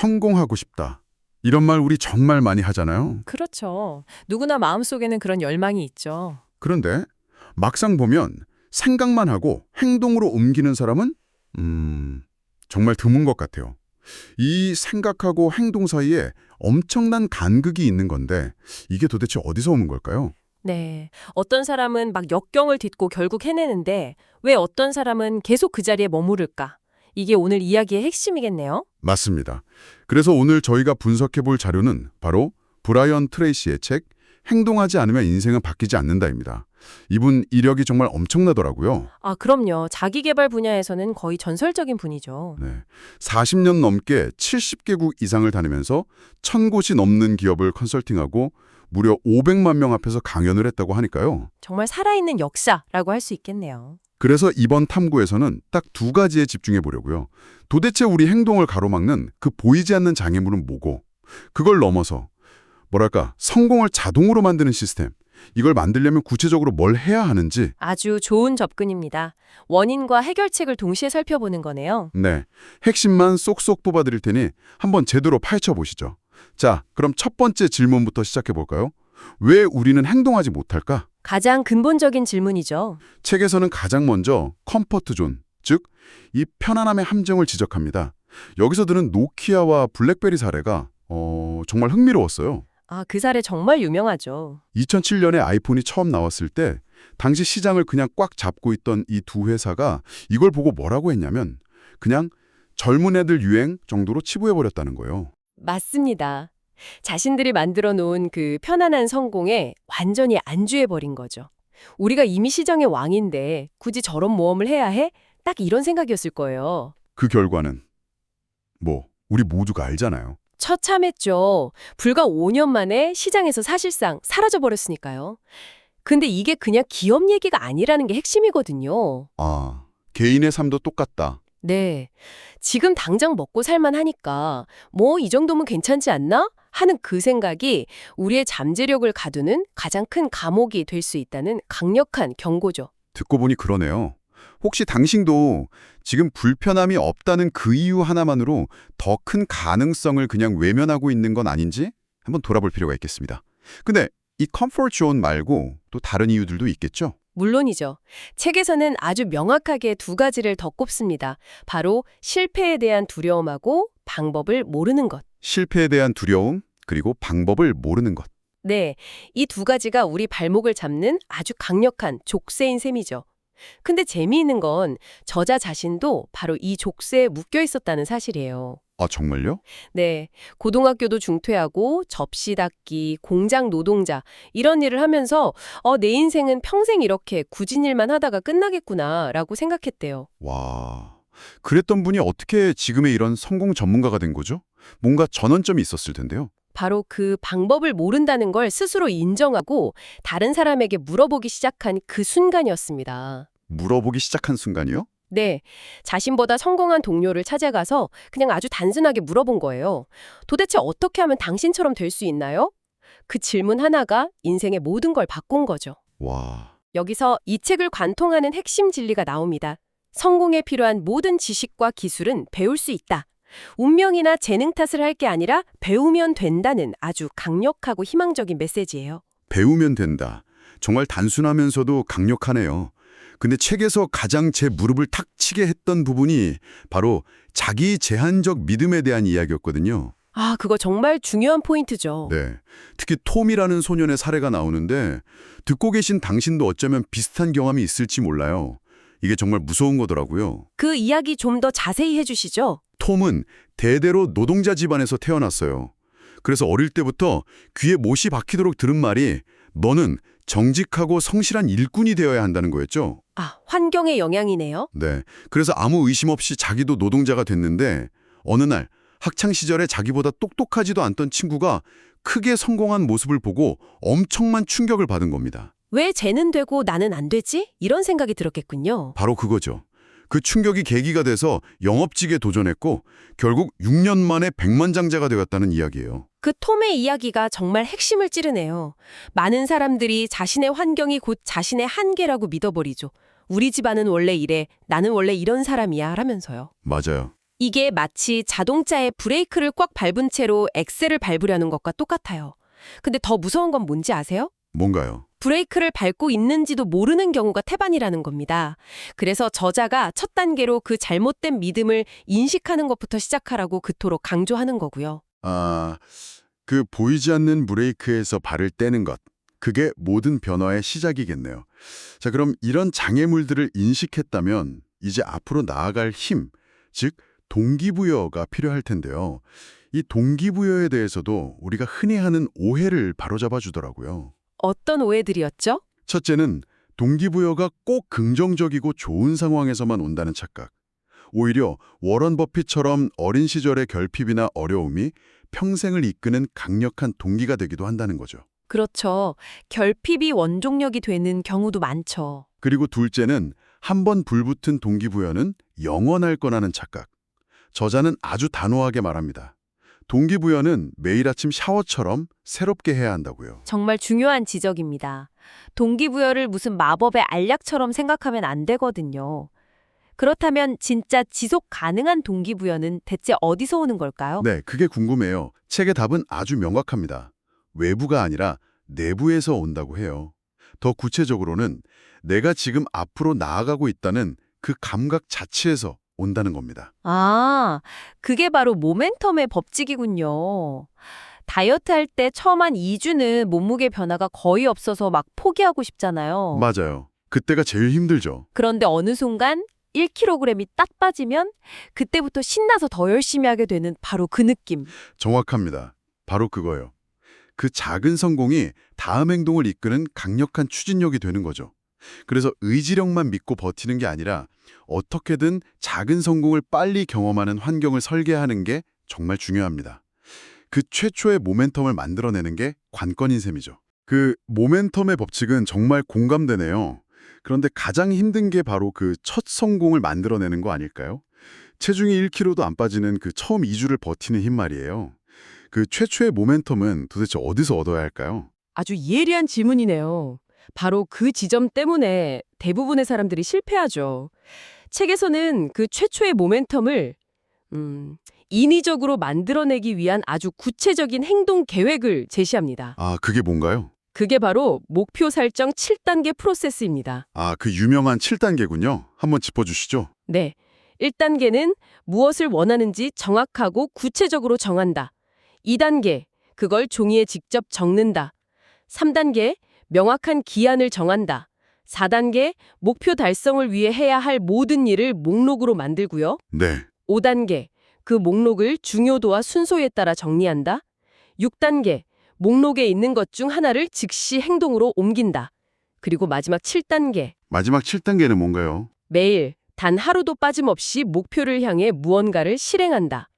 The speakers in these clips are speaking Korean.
성공하고 싶다. 이런 말 우리 정말 많이 하잖아요. 그렇죠. 누구나 마음속에는 그런 열망이 있죠. 그런데 막상 보면 생각만 하고 행동으로 옮기는 사람은 음, 정말 드문 것 같아요. 이 생각하고 행동 사이에 엄청난 간극이 있는 건데 이게 도대체 어디서 오는 걸까요? 네. 어떤 사람은 막 역경을 딛고 결국 해내는데 왜 어떤 사람은 계속 그 자리에 머무를까? 이게 오늘 이야기의 핵심이겠네요. 맞습니다. 그래서 오늘 저희가 분석해 볼 자료는 바로 브라이언 트레이시의 책 행동하지 않으면 인생은 바뀌지 않는다입니다. 이분 이력이 정말 엄청나더라고요. 아, 그럼요. 자기 개발 분야에서는 거의 전설적인 분이죠. 네. 40년 넘게 70개국 이상을 다니면서 1000곳이 넘는 기업을 컨설팅하고 무려 500만 명 앞에서 강연을 했다고 하니까요. 정말 살아있는 역사라고 할 수 있겠네요. 그래서 이번 탐구에서는 딱 두 가지에 집중해 보려고요. 도대체 우리 행동을 가로막는 그 보이지 않는 장애물은 뭐고 그걸 넘어서 뭐랄까 성공을 자동으로 만드는 시스템 이걸 만들려면 구체적으로 뭘 해야 하는지 아주 좋은 접근입니다. 원인과 해결책을 동시에 살펴보는 거네요. 네 핵심만 쏙쏙 뽑아드릴 테니 한번 제대로 파헤쳐 보시죠. 자 그럼 첫 번째 질문부터 시작해 볼까요? 왜 우리는 행동하지 못할까? 가장 근본적인 질문이죠. 책에서는 가장 먼저 컴포트 존, 즉 이 편안함의 함정을 지적합니다. 여기서 드는 노키아와 블랙베리 사례가 어, 정말 흥미로웠어요. 아, 그 사례 정말 유명하죠. 2007년에 아이폰이 처음 나왔을 때 당시 시장을 그냥 꽉 잡고 있던 이 두 회사가 이걸 보고 뭐라고 했냐면 그냥 젊은 애들 유행 정도로 치부해버렸다는 거예요. 맞습니다. 자신들이 만들어 놓은 그 편안한 성공에 완전히 안주해버린 거죠. 우리가 이미 시장의 왕인데 굳이 저런 모험을 해야 해? 딱 이런 생각이었을 거예요. 그 결과는 뭐 우리 모두가 알잖아요. 처참했죠. 불과 5년 만에 시장에서 사실상 사라져버렸으니까요. 근데 이게 그냥 기업 얘기가 아니라는 게 핵심이거든요. 아, 개인의 삶도 똑같다. 네. 지금 당장 먹고 살만 하니까 뭐 이 정도면 괜찮지 않나? 하는 그 생각이 우리의 잠재력을 가두는 가장 큰 감옥이 될 수 있다는 강력한 경고죠. 듣고 보니 그러네요. 혹시 당신도 지금 불편함이 없다는 그 이유 하나만으로 더 큰 가능성을 그냥 외면하고 있는 건 아닌지 한번 돌아볼 필요가 있겠습니다. 근데 이 컴포트 존 말고 또 다른 이유들도 있겠죠? 물론이죠. 책에서는 아주 명확하게 두 가지를 더 꼽습니다. 바로 실패에 대한 두려움하고 방법을 모르는 것. 실패에 대한 두려움, 그리고 방법을 모르는 것. 네, 이 두 가지가 우리 발목을 잡는 아주 강력한 족쇄인 셈이죠. 근데 재미있는 건 저자 자신도 바로 이 족쇄에 묶여 있었다는 사실이에요. 아, 정말요? 네, 고등학교도 중퇴하고 접시 닦기, 공장 노동자 이런 일을 하면서 어, 내 인생은 평생 이렇게 굳은 일만 하다가 끝나겠구나라고 생각했대요. 와, 그랬던 분이 어떻게 지금의 이런 성공 전문가가 된 거죠? 뭔가 전환점이 있었을 텐데요. 바로 그 방법을 모른다는 걸 스스로 인정하고 다른 사람에게 물어보기 시작한 그 순간이었습니다. 물어보기 시작한 순간이요? 네, 자신보다 성공한 동료를 찾아가서 그냥 아주 단순하게 물어본 거예요. 도대체 어떻게 하면 당신처럼 될 수 있나요? 그 질문 하나가 인생의 모든 걸 바꾼 거죠. 와, 여기서 이 책을 관통하는 핵심 진리가 나옵니다. 성공에 필요한 모든 지식과 기술은 배울 수 있다. 운명이나 재능 탓을 할 게 아니라 배우면 된다는 아주 강력하고 희망적인 메시지예요. 배우면 된다. 정말 단순하면서도 강력하네요. 근데 책에서 가장 제 무릎을 탁 치게 했던 부분이 바로 자기 제한적 믿음에 대한 이야기였거든요. 아, 그거 정말 중요한 포인트죠. 네. 특히 톰이라는 소년의 사례가 나오는데 듣고 계신 당신도 어쩌면 비슷한 경험이 있을지 몰라요. 이게 정말 무서운 거더라고요. 그 이야기 좀 더 자세히 해주시죠. 톰은 대대로 노동자 집안에서 태어났어요. 그래서 어릴 때부터 귀에 못이 박히도록 들은 말이 너는 정직하고 성실한 일꾼이 되어야 한다는 거였죠. 아, 환경의 영향이네요. 네. 그래서 아무 의심 없이 자기도 노동자가 됐는데 어느 날 학창 시절에 자기보다 똑똑하지도 않던 친구가 크게 성공한 모습을 보고 엄청난 충격을 받은 겁니다. 왜 쟤는 되고 나는 안 되지? 이런 생각이 들었겠군요. 바로 그거죠. 그 충격이 계기가 돼서 영업직에 도전했고 결국 6년 만에 백만장자가 되었다는 이야기예요. 그 톰의 이야기가 정말 핵심을 찌르네요. 많은 사람들이 자신의 환경이 곧 자신의 한계라고 믿어버리죠. 우리 집안은 원래 이래, 나는 원래 이런 사람이야 하면서요. 맞아요. 이게 마치 자동차의 브레이크를 꽉 밟은 채로 엑셀을 밟으려는 것과 똑같아요. 근데 더 무서운 건 뭔지 아세요? 뭔가요? 브레이크를 밟고 있는지도 모르는 경우가 태반이라는 겁니다. 그래서 저자가 첫 단계로 그 잘못된 믿음을 인식하는 것부터 시작하라고 그토록 강조하는 거고요. 아, 그 보이지 않는 브레이크에서 발을 떼는 것. 그게 모든 변화의 시작이겠네요. 자, 그럼 이런 장애물들을 인식했다면 이제 앞으로 나아갈 힘, 즉 동기부여가 필요할 텐데요. 이 동기부여에 대해서도 우리가 흔히 하는 오해를 바로잡아 주더라고요. 어떤 오해들이었죠? 첫째는 동기부여가 꼭 긍정적이고 좋은 상황에서만 온다는 착각. 오히려 워런 버핏처럼 어린 시절의 결핍이나 어려움이 평생을 이끄는 강력한 동기가 되기도 한다는 거죠. 그렇죠. 결핍이 원동력이 되는 경우도 많죠. 그리고 둘째는 한 번 불붙은 동기부여는 영원할 거라는 착각. 저자는 아주 단호하게 말합니다. 동기부여는 매일 아침 샤워처럼 새롭게 해야 한다고요. 정말 중요한 지적입니다. 동기부여를 무슨 마법의 알약처럼 생각하면 안 되거든요. 그렇다면 진짜 지속 가능한 동기부여는 대체 어디서 오는 걸까요? 네, 그게 궁금해요. 책의 답은 아주 명확합니다. 외부가 아니라 내부에서 온다고 해요. 더 구체적으로는 내가 지금 앞으로 나아가고 있다는 그 감각 자체에서 온다는 겁니다. 아, 그게 바로 모멘텀의 법칙이군요. 다이어트 할 때 처음 한 2주는 몸무게 변화가 거의 없어서 막 포기하고 싶잖아요. 맞아요. 그때가 제일 힘들죠. 그런데 어느 순간 1kg이 딱 빠지면 그때부터 신나서 더 열심히 하게 되는 바로 그 느낌. 정확합니다. 바로 그거요. 그 작은 성공이 다음 행동을 이끄는 강력한 추진력이 되는 거죠. 그래서 의지력만 믿고 버티는 게 아니라 어떻게든 작은 성공을 빨리 경험하는 환경을 설계하는 게 정말 중요합니다. 그 최초의 모멘텀을 만들어내는 게 관건인 셈이죠. 그 모멘텀의 법칙은 정말 공감되네요. 그런데 가장 힘든 게 바로 그 첫 성공을 만들어내는 거 아닐까요? 체중이 1kg도 안 빠지는 그 처음 2주를 버티는 힘 말이에요. 그 최초의 모멘텀은 도대체 어디서 얻어야 할까요? 아주 예리한 질문이네요. 바로 그 지점 때문에 대부분의 사람들이 실패하죠. 책에서는 그 최초의 모멘텀을 음, 인위적으로 만들어내기 위한 아주 구체적인 행동 계획을 제시합니다. 아, 그게 뭔가요? 그게 바로 목표 설정 7단계 프로세스입니다. 아, 그 유명한 7단계군요. 한번 짚어주시죠. 네. 1단계는 무엇을 원하는지 정확하고 구체적으로 정한다. 2단계, 그걸 종이에 직접 적는다. 3단계, 명확한 기한을 정한다. 4단계, 목표 달성을 위해 해야 할 모든 일을 목록으로 만들고요. 네. 5단계, 그 목록을 중요도와 순서에 따라 정리한다. 6단계, 목록에 있는 것 중 하나를 즉시 행동으로 옮긴다. 그리고 마지막 7단계, 마지막 7단계는 뭔가요? 매일 단 하루도 빠짐없이 목표를 향해 무언가를 실행한다.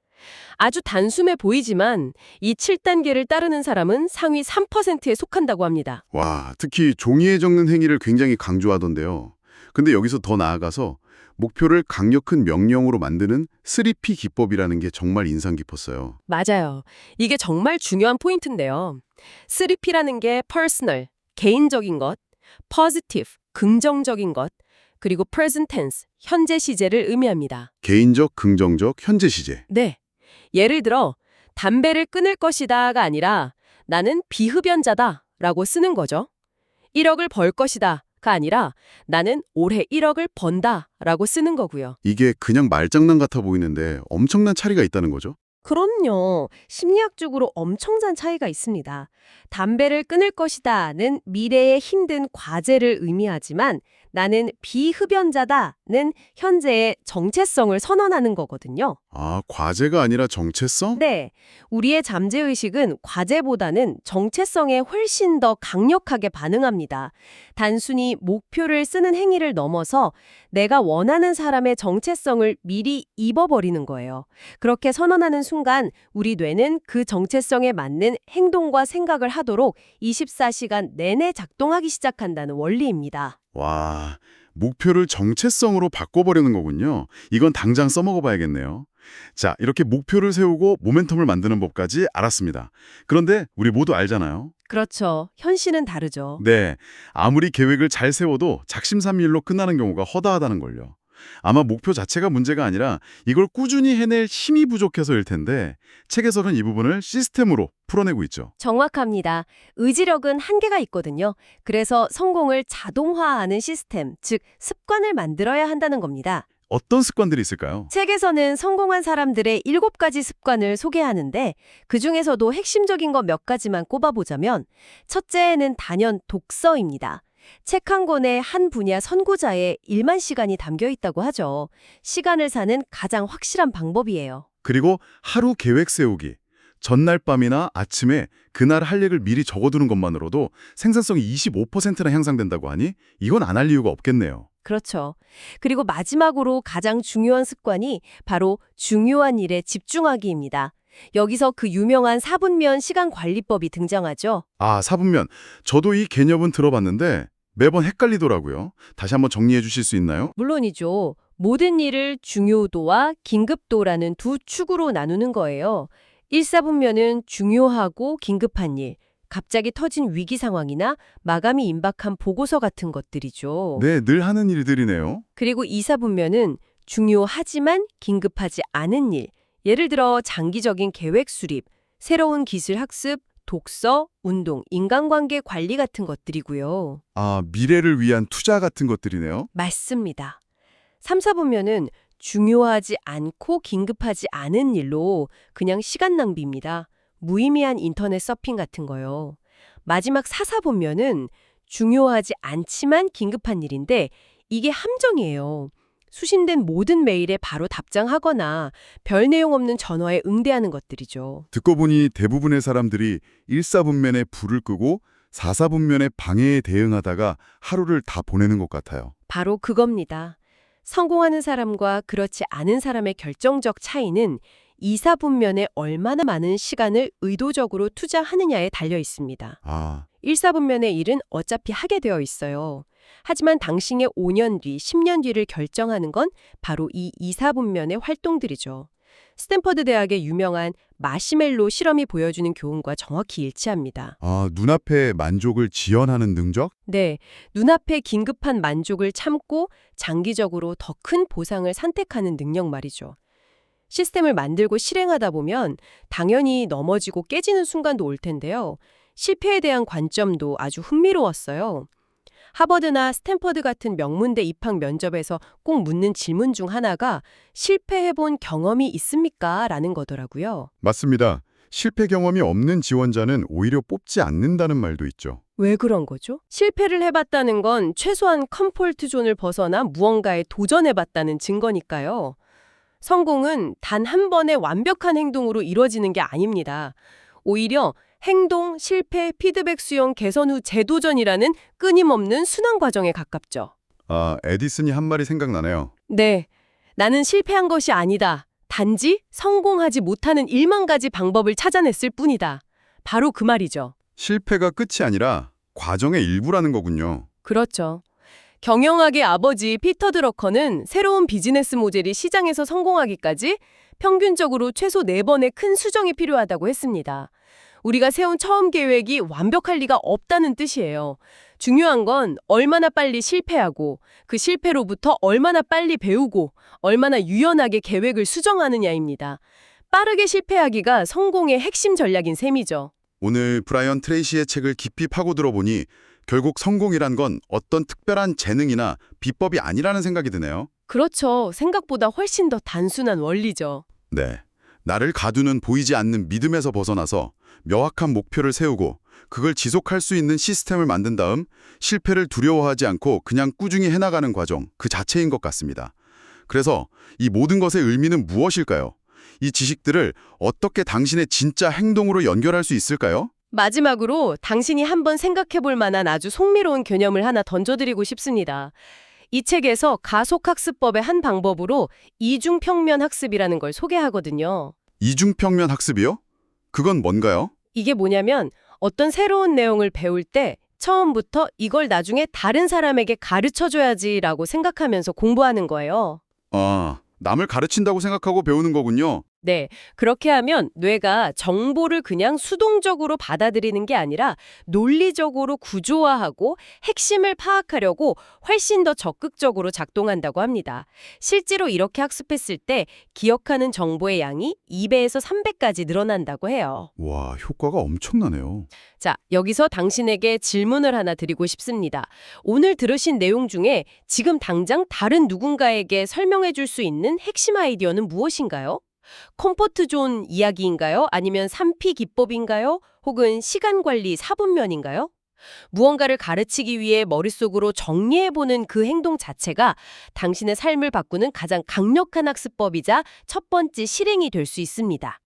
아주 단숨에 보이지만 이 7단계를 따르는 사람은 상위 3%에 속한다고 합니다. 와, 특히 종이에 적는 행위를 굉장히 강조하던데요. 근데 여기서 더 나아가서 목표를 강력한 명령으로 만드는 3P 기법이라는 게 정말 인상 깊었어요. 맞아요. 이게 정말 중요한 포인트인데요. 3P라는 게 personal, 개인적인 것, positive, 긍정적인 것, 그리고 present tense, 현재 시제를 의미합니다. 개인적, 긍정적, 현재 시제. 네. 예를 들어 담배를 끊을 것이다가 아니라 나는 비흡연자다 라고 쓰는 거죠. 1억을 벌 것이다 가 아니라 나는 올해 1억을 번다 라고 쓰는 거고요. 이게 그냥 말장난 같아 보이는데 엄청난 차이가 있다는 거죠. 그럼요. 심리학적으로 엄청난 차이가 있습니다. 담배를 끊을 것이다는 미래의 힘든 과제를 의미하지만 나는 비흡연자다 는 현재의 정체성을 선언하는 거거든요. 아, 과제가 아니라 정체성? 네. 우리의 잠재의식은 과제보다는 정체성에 훨씬 더 강력하게 반응합니다. 단순히 목표를 쓰는 행위를 넘어서 내가 원하는 사람의 정체성을 미리 입어버리는 거예요. 그렇게 선언하는 순간 우리 뇌는 그 정체성에 맞는 행동과 생각을 하도록 24시간 내내 작동하기 시작한다는 원리입니다. 와, 목표를 정체성으로 바꿔버리는 거군요. 이건 당장 써먹어 봐야겠네요. 자, 이렇게 목표를 세우고 모멘텀을 만드는 법까지 알았습니다. 그런데 우리 모두 알잖아요. 그렇죠. 현실은 다르죠. 네, 아무리 계획을 잘 세워도 작심삼일로 끝나는 경우가 허다하다는 걸요. 아마 목표 자체가 문제가 아니라 이걸 꾸준히 해낼 힘이 부족해서일 텐데 책에서는 이 부분을 시스템으로 풀어내고 있죠. 정확합니다. 의지력은 한계가 있거든요. 그래서 성공을 자동화하는 시스템, 즉 습관을 만들어야 한다는 겁니다. 어떤 습관들이 있을까요? 책에서는 성공한 사람들의 일곱 가지 습관을 소개하는데 그 중에서도 핵심적인 것 몇 가지만 꼽아보자면 첫째는 단연 독서입니다. 책 한 권에 한 분야 선고자의 1만 시간이 담겨 있다고 하죠. 시간을 사는 가장 확실한 방법이에요. 그리고 하루 계획 세우기. 전날 밤이나 아침에 그날 할 얘기를 미리 적어두는 것만으로도 생산성이 25%나 향상된다고 하니 이건 안 할 이유가 없겠네요. 그렇죠. 그리고 마지막으로 가장 중요한 습관이 바로 중요한 일에 집중하기입니다. 여기서 그 유명한 4분면 시간 관리법이 등장하죠. 아, 사분면. 저도 이 개념은 들어봤는데 매번 헷갈리더라고요. 다시 한번 정리해 주실 수 있나요? 물론이죠. 모든 일을 중요도와 긴급도라는 두 축으로 나누는 거예요. 1사분면은 중요하고 긴급한 일, 갑자기 터진 위기 상황이나 마감이 임박한 보고서 같은 것들이죠. 네, 늘 하는 일들이네요. 그리고 2사분면은 중요하지만 긴급하지 않은 일, 예를 들어 장기적인 계획 수립, 새로운 기술 학습, 독서, 운동, 인간관계 관리 같은 것들이고요. 아, 미래를 위한 투자 같은 것들이네요. 맞습니다. 3, 4분면은 중요하지 않고 긴급하지 않은 일로 그냥 시간 낭비입니다. 무의미한 인터넷 서핑 같은 거요. 마지막 4, 4분면은 중요하지 않지만 긴급한 일인데 이게 함정이에요. 수신된 모든 메일에 바로 답장하거나 별 내용 없는 전화에 응대하는 것들이죠. 듣고 보니 대부분의 사람들이 1사분면에 불을 끄고 4사분면에 방해에 대응하다가 하루를 다 보내는 것 같아요. 바로 그겁니다. 성공하는 사람과 그렇지 않은 사람의 결정적 차이는 이사분면에 얼마나 많은 시간을 의도적으로 투자하느냐에 달려 있습니다. 아, 1사분면의 일은 어차피 하게 되어 있어요. 하지만 당신의 5년 뒤, 10년 뒤를 결정하는 건 바로 이 2사분면의 활동들이죠. 스탠퍼드 대학의 유명한 마시멜로 실험이 보여주는 교훈과 정확히 일치합니다. 아, 눈앞에 만족을 지연하는 능력? 네, 눈앞에 긴급한 만족을 참고 장기적으로 더 큰 보상을 선택하는 능력 말이죠. 시스템을 만들고 실행하다 보면 당연히 넘어지고 깨지는 순간도 올 텐데요. 실패에 대한 관점도 아주 흥미로웠어요. 하버드나 스탠퍼드 같은 명문대 입학 면접에서 꼭 묻는 질문 중 하나가 실패해본 경험이 있습니까? 라는 거더라고요. 맞습니다. 실패 경험이 없는 지원자는 오히려 뽑지 않는다는 말도 있죠. 왜 그런 거죠? 실패를 해봤다는 건 최소한 컴포트 존을 벗어나 무언가에 도전해봤다는 증거니까요. 성공은 단 한 번의 완벽한 행동으로 이루어지는 게 아닙니다. 오히려 행동, 실패, 피드백 수용, 개선 후 재도전이라는 끊임없는 순환 과정에 가깝죠. 아, 에디슨이 한 말이 생각나네요. 네, 나는 실패한 것이 아니다. 단지 성공하지 못하는 1만 가지 방법을 찾아냈을 뿐이다. 바로 그 말이죠. 실패가 끝이 아니라 과정의 일부라는 거군요. 그렇죠. 경영학의 아버지 피터 드러커는 새로운 비즈니스 모델이 시장에서 성공하기까지 평균적으로 최소 4번의 큰 수정이 필요하다고 했습니다. 우리가 세운 처음 계획이 완벽할 리가 없다는 뜻이에요. 중요한 건 얼마나 빨리 실패하고 그 실패로부터 얼마나 빨리 배우고 얼마나 유연하게 계획을 수정하느냐입니다. 빠르게 실패하기가 성공의 핵심 전략인 셈이죠. 오늘 브라이언 트레이시의 책을 깊이 파고 들어 보니 결국 성공이란 건 어떤 특별한 재능이나 비법이 아니라는 생각이 드네요. 그렇죠. 생각보다 훨씬 더 단순한 원리죠. 네. 나를 가두는 보이지 않는 믿음에서 벗어나서 명확한 목표를 세우고 그걸 지속할 수 있는 시스템을 만든 다음 실패를 두려워하지 않고 그냥 꾸준히 해나가는 과정 그 자체인 것 같습니다. 그래서 이 모든 것의 의미는 무엇일까요? 이 지식들을 어떻게 당신의 진짜 행동으로 연결할 수 있을까요? 마지막으로 당신이 한번 생각해 볼 만한 아주 속미로운 개념을 하나 던져드리고 싶습니다. 이 책에서 가속학습법의 한 방법으로 이중평면 학습이라는 걸 소개하거든요. 이중평면 학습이요? 그건 뭔가요? 이게 뭐냐면 어떤 새로운 내용을 배울 때 처음부터 이걸 나중에 다른 사람에게 가르쳐 줘야지 라고 생각하면서 공부하는 거예요. 아, 남을 가르친다고 생각하고 배우는 거군요. 네, 그렇게 하면 뇌가 정보를 그냥 수동적으로 받아들이는 게 아니라 논리적으로 구조화하고 핵심을 파악하려고 훨씬 더 적극적으로 작동한다고 합니다. 실제로 이렇게 학습했을 때 기억하는 정보의 양이 2배에서 3배까지 늘어난다고 해요. 와, 효과가 엄청나네요. 자, 여기서 당신에게 질문을 하나 드리고 싶습니다. 오늘 들으신 내용 중에 지금 당장 다른 누군가에게 설명해 줄 수 있는 핵심 아이디어는 무엇인가요? 컴포트 존 이야기인가요? 아니면 3P 기법인가요? 혹은 시간 관리 4분면인가요? 무언가를 가르치기 위해 머릿속으로 정리해보는 그 행동 자체가 당신의 삶을 바꾸는 가장 강력한 학습법이자 첫 번째 실행이 될 수 있습니다.